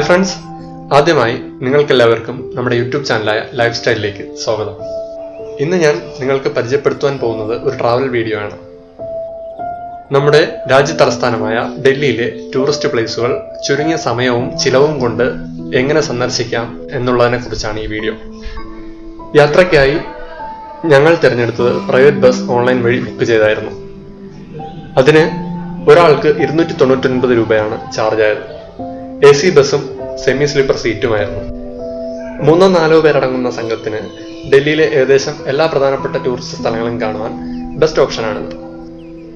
Hi friends. ആദ്യമായി നിങ്ങൾക്കെല്ലാവർക്കും നമ്മുടെ യൂട്യൂബ് ചാനലായ ലൈഫ് സ്റ്റൈലിലേക്ക് സ്വാഗതം. ഇന്ന് ഞാൻ നിങ്ങൾക്ക് പരിചയപ്പെടുത്തുവാൻ പോകുന്നത് ഒരു ട്രാവൽ വീഡിയോ ആണ്. നമ്മുടെ രാജ്യ തലസ്ഥാനമായ ഡൽഹിയിലെ ടൂറിസ്റ്റ് പ്ലേസുകൾ ചുരുങ്ങിയ സമയവും ചിലവും കൊണ്ട് എങ്ങനെ സന്ദർശിക്കാം എന്നുള്ളതിനെ കുറിച്ചാണ് ഈ വീഡിയോ യാത്രയ്ക്കായി ഞങ്ങൾ തിരഞ്ഞെടുത്തത് പ്രൈവറ്റ് ബസ് ഓൺലൈൻ വഴി ബുക്ക് ചെയ്തായിരുന്നു അതിന് ഒരാൾക്ക് ഇരുന്നൂറ്റി തൊണ്ണൂറ്റൊൻപത് രൂപയാണ് ചാർജ് ആയത്. എ സി ബസ്സും സെമി സ്ലീപ്പർ സീറ്റുമായിരുന്നു മൂന്നോ നാലോ പേരടങ്ങുന്ന സംഘത്തിന് ഡൽഹിയിലെ ഏകദേശം എല്ലാ പ്രധാനപ്പെട്ട ടൂറിസ്റ്റ് സ്ഥലങ്ങളും കാണുവാൻ ബെസ്റ്റ് ഓപ്ഷനാണിത്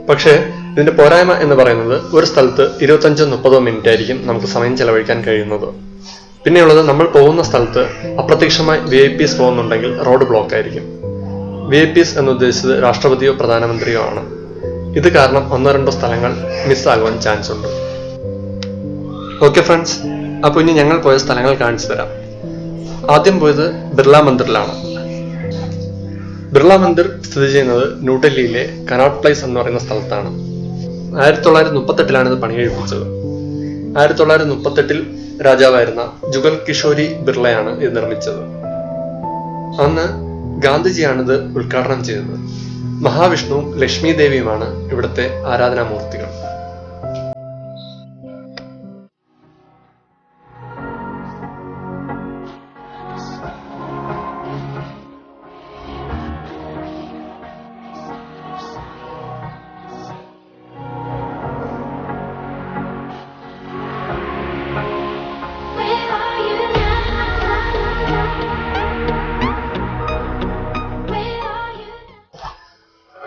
പക്ഷേ ഇതിന്റെ പോരായ്മ എന്ന് പറയുന്നത് ഒരു സ്ഥലത്ത് ഇരുപത്തഞ്ചോ മുപ്പതോ മിനിറ്റ് ആയിരിക്കും നമുക്ക് സമയം ചെലവഴിക്കാൻ കഴിയുന്നത്. പിന്നെയുള്ളത് നമ്മൾ പോകുന്ന സ്ഥലത്ത് അപ്രത്യക്ഷമായി വി ഐ പിസ് പോകുന്നുണ്ടെങ്കിൽ റോഡ് ബ്ലോക്ക് ആയിരിക്കും. വി ഐ പിസ് എന്നുദ്ദേശിച്ചത് രാഷ്ട്രപതിയോ പ്രധാനമന്ത്രിയോ ആണ്. ഇത് കാരണം ഒന്നോ രണ്ടോ സ്ഥലങ്ങൾ മിസ്സാകുവാൻ ചാൻസ് ഉണ്ട്. ഓക്കെ ഫ്രണ്ട്സ് അപ്പോൾ ഇനി ഞങ്ങൾ പോയ സ്ഥലങ്ങൾ കാണിച്ചു തരാം. ആദ്യം പോയത് ബിർള മന്ദിറിലാണ്. ബിർള മന്ദിർ സ്ഥിതി ചെയ്യുന്നത് ന്യൂഡൽഹിയിലെ കനോട്ട് പ്ലേസ് എന്ന് പറയുന്ന സ്ഥലത്താണ്. ആയിരത്തി തൊള്ളായിരത്തി മുപ്പത്തെട്ടിലാണ് ഇത് പണി കഴിപ്പിച്ചത് ആയിരത്തി തൊള്ളായിരത്തി മുപ്പത്തെട്ടിൽ രാജാവായിരുന്ന ജുഗൽ കിഷോരി ബിർളയാണ് ഇത് നിർമ്മിച്ചത്. അന്ന് ഗാന്ധിജിയാണ് ഇത് ഉദ്ഘാടനം ചെയ്തത്. മഹാവിഷ്ണുവും ലക്ഷ്മി ദേവിയുമാണ് ഇവിടുത്തെ ആരാധനാമൂർത്തികൾ.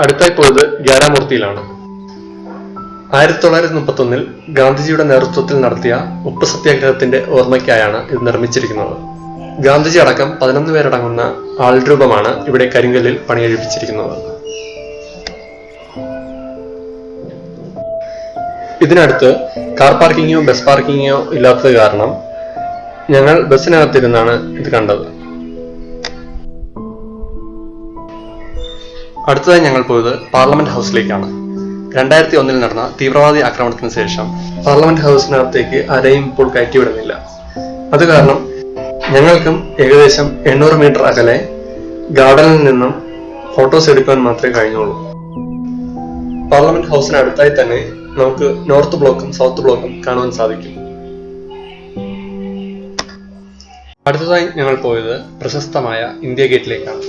അടുത്തായി പോയത് ഗ്യാരാമൂർത്തിയിലാണ് ആയിരത്തി തൊള്ളായിരത്തി മുപ്പത്തി ഒന്നിൽ ഗാന്ധിജിയുടെ നേതൃത്വത്തിൽ നടത്തിയ ഉപ്പ് സത്യാഗ്രഹത്തിന്റെ ഓർമ്മയ്ക്കായാണ് ഇത് നിർമ്മിച്ചിരിക്കുന്നത്. ഗാന്ധിജി അടക്കം പതിനൊന്ന് പേരടങ്ങുന്ന ആൾരൂപമാണ് ഇവിടെ കരിങ്കല്ലിൽ പണിയെഴുപ്പിച്ചിരിക്കുന്നത് ഇതിനടുത്ത് കാർ പാർക്കിങ്ങോ ബസ് പാർക്കിങ്ങോ ഇല്ലാത്തത് കാരണം ഞങ്ങൾ ബസ്സിനകത്തിരുന്നാണ് ഇത് കണ്ടത്. അടുത്തതായി ഞങ്ങൾ പോയത് പാർലമെന്റ് ഹൗസിലേക്കാണ്. രണ്ടായിരത്തി ഒന്നിൽ നടന്ന തീവ്രവാദി ആക്രമണത്തിന് ശേഷം പാർലമെന്റ് ഹൗസിനകത്തേക്ക് ആരെയും ഇപ്പോൾ കയറ്റിവിടുന്നില്ല. അത് കാരണം ഞങ്ങൾക്കും ഏകദേശം എണ്ണൂറ് മീറ്റർ അകലെ ഗാർഡനിൽ നിന്നും ഫോട്ടോസ് എടുക്കാൻ മാത്രമേ കഴിഞ്ഞുള്ളൂ. പാർലമെന്റ് ഹൗസിന് അടുത്തായി തന്നെ നമുക്ക് നോർത്ത് ബ്ലോക്കും സൗത്ത് ബ്ലോക്കും കാണുവാൻ സാധിക്കും. അടുത്തതായി ഞങ്ങൾ പോയത് പ്രശസ്തമായ ഇന്ത്യ ഗേറ്റിലേക്കാണ്.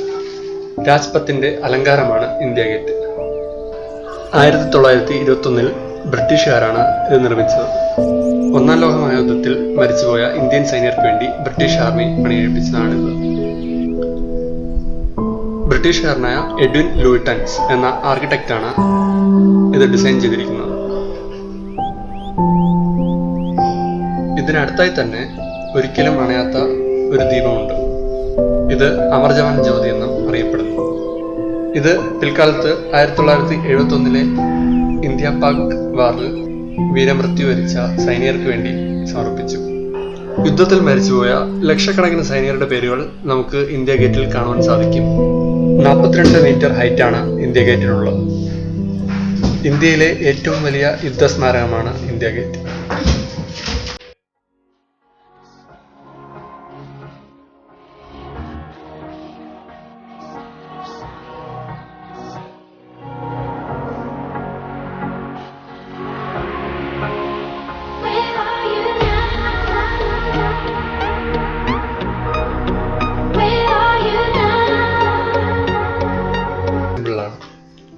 രാജ്പത്തിന്റെ അലങ്കാരമാണ് ഇന്ത്യ ഗേറ്റ്. ആയിരത്തി തൊള്ളായിരത്തി ഇരുപത്തി ഒന്നിൽ ബ്രിട്ടീഷുകാരാണ് ഇത് നിർമ്മിച്ചത്. ഒന്നാം ലോക മഹായുദ്ധത്തിൽ മരിച്ചുപോയ ഇന്ത്യൻ സൈനികർക്ക് വേണ്ടി ബ്രിട്ടീഷ് ആർമി പണിയെടുപ്പിച്ചതാണിത്. ബ്രിട്ടീഷുകാരനായ എഡ്വിൻ ലൂയിട്ടൻസ് എന്ന ആർക്കിടെക്റ്റാണ് ഇത് ഡിസൈൻ ചെയ്തിരിക്കുന്നത്. ഇതിനടുത്തായി തന്നെ ഒരിക്കലും അണയാത്ത ഒരു ദീപമുണ്ട് ഇത് അമർജവാൻ ജ്യോതി എന്നും അറിയപ്പെടുന്നു. ഇത് പിൽക്കാലത്ത് ആയിരത്തി തൊള്ളായിരത്തി എഴുപത്തി ഒന്നിലെ ഇന്ത്യ പാക് വാറിൽ വീരമൃത്യു വരിച്ച സൈനികർക്ക് വേണ്ടി സമർപ്പിച്ചു. യുദ്ധത്തിൽ മരിച്ചുപോയ ലക്ഷക്കണക്കിന് സൈനികരുടെ പേരുകൾ നമുക്ക് ഇന്ത്യ ഗേറ്റിൽ കാണുവാൻ സാധിക്കും. നാൽപ്പത്തിരണ്ട് മീറ്റർ ഹൈറ്റാണ് ഇന്ത്യ ഗേറ്റിനുള്ളത്. ഇന്ത്യയിലെ ഏറ്റവും വലിയ യുദ്ധ സ്മാരകമാണ് ഇന്ത്യ ഗേറ്റ്.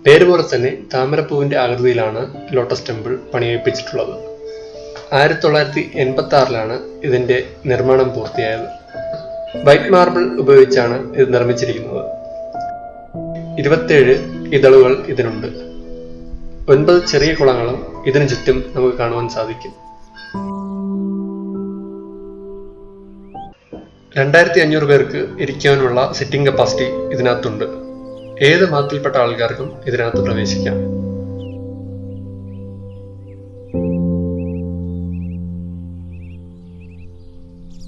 പേര് പോലെ തന്നെ താമരപ്പൂവിന്റെ ആകൃതിയിലാണ് ലോട്ടസ് ടെമ്പിൾ പണിയിപ്പിച്ചിട്ടുള്ളത് ആയിരത്തി തൊള്ളായിരത്തി എൺപത്തി ആറിലാണ് ഇതിന്റെ നിർമ്മാണം പൂർത്തിയായത്. വൈറ്റ് മാർബിൾ ഉപയോഗിച്ചാണ് ഇത് നിർമ്മിച്ചിരിക്കുന്നത്. ഇരുപത്തേഴ് ഇതളുകൾ ഇതിനുണ്ട്. ഒൻപത് ചെറിയ കുളങ്ങളും ഇതിനു ചുറ്റും നമുക്ക് കാണുവാൻ സാധിക്കും. രണ്ടായിരത്തി അഞ്ഞൂറ് പേർക്ക് ഇരിക്കാനുള്ള സിറ്റിംഗ് കപ്പാസിറ്റി ഇതിനകത്തുണ്ട്. ഏത് മതത്തിൽപ്പെട്ട ആൾക്കാർക്കും ഇതിനകത്ത് പ്രവേശിക്കാം.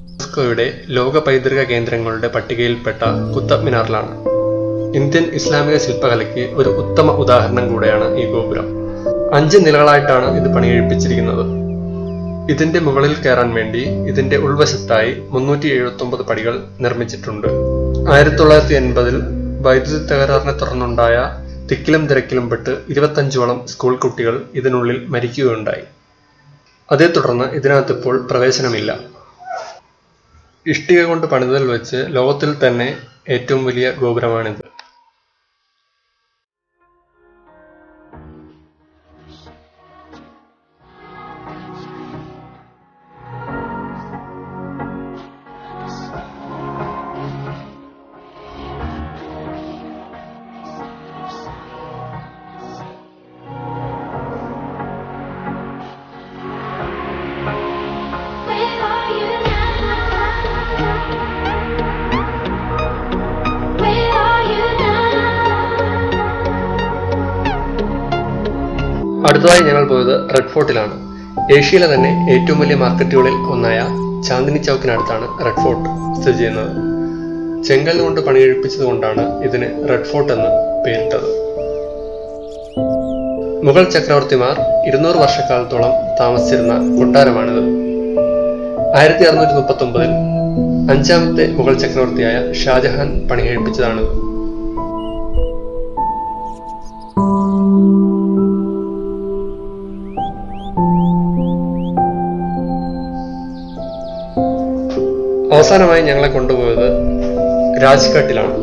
യുനെസ്കോയുടെ ലോക പൈതൃക കേന്ദ്രങ്ങളുടെ പട്ടികയിൽപ്പെട്ട കുത്തബ് മിനാറിലാണ്. ഇന്ത്യൻ ഇസ്ലാമിക ശില്പകലയ്ക്ക് ഒരു ഉത്തമ ഉദാഹരണം കൂടെയാണ് ഈ ഗോപുരം. അഞ്ച് നിലകളായിട്ടാണ് ഇത് പണിയെഴുപ്പിച്ചിരിക്കുന്നത്. ഇതിന്റെ മുകളിൽ കയറാൻ വേണ്ടി ഇതിന്റെ ഉൾവശത്തായി മുന്നൂറ്റി എഴുപത്തി ഒമ്പത് പടികൾ നിർമ്മിച്ചിട്ടുണ്ട്. ആയിരത്തി തൊള്ളായിരത്തി എൺപതിൽ വൈദ്യുതി തകരാറിനെ തുടർന്നുണ്ടായ തിക്കിലും തിരക്കിലും പെട്ട് ഇരുപത്തഞ്ചോളം സ്കൂൾ കുട്ടികൾ ഇതിനുള്ളിൽ മരിക്കുകയുണ്ടായി. അതേ തുടർന്ന് ഇതിനകത്തിപ്പോൾ പ്രവേശനമില്ല. ഇഷ്ടിക കൊണ്ട് പണിതൽ വെച്ച് ലോകത്തിൽ തന്നെ ഏറ്റവും വലിയ ഗോപുരമാണിത്. അടുത്തതായി ഞങ്ങൾ പോയത് റെഡ് ഫോർട്ടിലാണ്. ഏഷ്യയിലെ തന്നെ ഏറ്റവും വലിയ മാർക്കറ്റുകളിൽ ഒന്നായ ചാന്ദിനി ചൗക്കിനടുത്താണ് റെഡ് ഫോർട്ട് സ്ഥിതി ചെയ്യുന്നത്. ചെങ്കൽ കൊണ്ട് പണികഴിപ്പിച്ചതുകൊണ്ടാണ് ഇതിന് റെഡ് ഫോർട്ട് എന്ന് പേരിട്ടത്. മുഗൾ ചക്രവർത്തിമാർ ഇരുന്നൂറ് വർഷക്കാലത്തോളം താമസിച്ചിരുന്ന കൊട്ടാരമാണിത്. ആയിരത്തി അറുന്നൂറ്റി മുപ്പത്തി ഒമ്പതിൽ അഞ്ചാമത്തെ മുഗൾ ചക്രവർത്തിയായ ഷാജഹാൻ പണികഴിപ്പിച്ചതാണിത് അവസാനമായി ഞങ്ങളെ കൊണ്ടുപോയത് രാജ്ഘട്ടിലാണ്.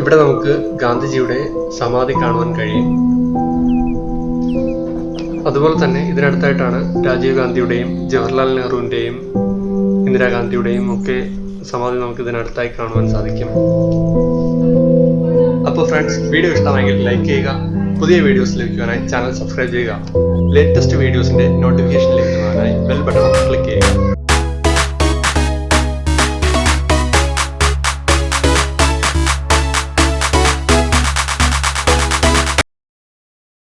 ഇവിടെ നമുക്ക് ഗാന്ധിജിയുടെ സമാധി കാണുവാൻ കഴിയും. അതുപോലെ തന്നെ ഇതിനടുത്തായിട്ടാണ് രാജീവ് ഗാന്ധിയുടെയും ജവഹർലാൽ നെഹ്റുവിന്റെയും ഇന്ദിരാഗാന്ധിയുടെയും ഒക്കെ സമാധി നമുക്ക് ഇതിനടുത്തായി കാണുവാൻ സാധിക്കും. അപ്പോൾ ഫ്രണ്ട്സ് വീഡിയോ ഇഷ്ടമായെങ്കിൽ ലൈക്ക് ചെയ്യുക. പുതിയ വീഡിയോസ് ലഭിക്കുവാനായി ചാനൽ സബ്സ്ക്രൈബ് ചെയ്യുക. ലേറ്റസ്റ്റ് വീഡിയോസിന്റെ നോട്ടിഫിക്കേഷൻ ലഭിക്കുവാനായി ബെൽ ബട്ടൺ ക്ലിക്ക് ചെയ്യുക.